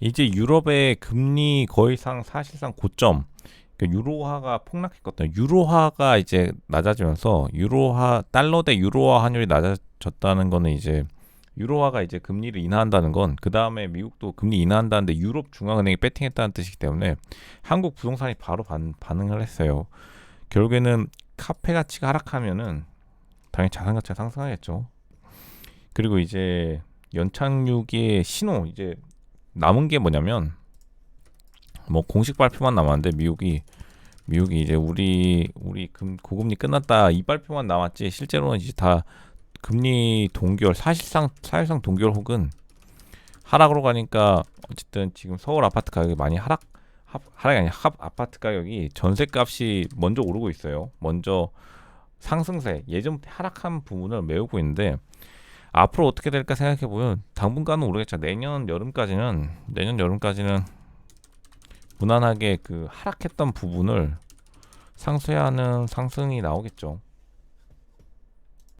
이제 유럽의 금리 거의상 사실상 고점 그러니까 유로화가 폭락했거든요. 유로화가 이제 낮아지면서 유로화 달러 대 유로화 환율이 낮아졌다는 거는 이제 유로화가 이제 금리를 인하한다는 건 그 다음에 미국도 금리 인하한다는데 유럽 중앙은행이 배팅했다는 뜻이기 때문에 한국 부동산이 바로 반, 반응을 했어요. 결국에는 카페 가치가 하락하면은 당연히 자산 가치가 상승하겠죠. 그리고 이제 연착륙의 신호 이제 남은 게 뭐냐면 뭐 공식 발표만 남았는데 미국이 미국이 이제 우리 우리 금 고금리 끝났다 이 발표만 남았지 실제로는 이제 다 금리 동결 사실상 사실상 동결 혹은 하락으로 가니까 어쨌든 지금 서울 아파트 가격이 많이 하락 하- 하락이 아니라 합 아파트 가격이 전세 값이 먼저 오르고 있어요. 먼저 상승세 예전부터 하락한 부분을 메우고 있는데 앞으로 어떻게 될까 생각해 보면 당분간은 모르겠죠. 내년 여름까지는 내년 여름까지는 무난하게 그 하락했던 부분을 상쇄하는 상승이 나오겠죠.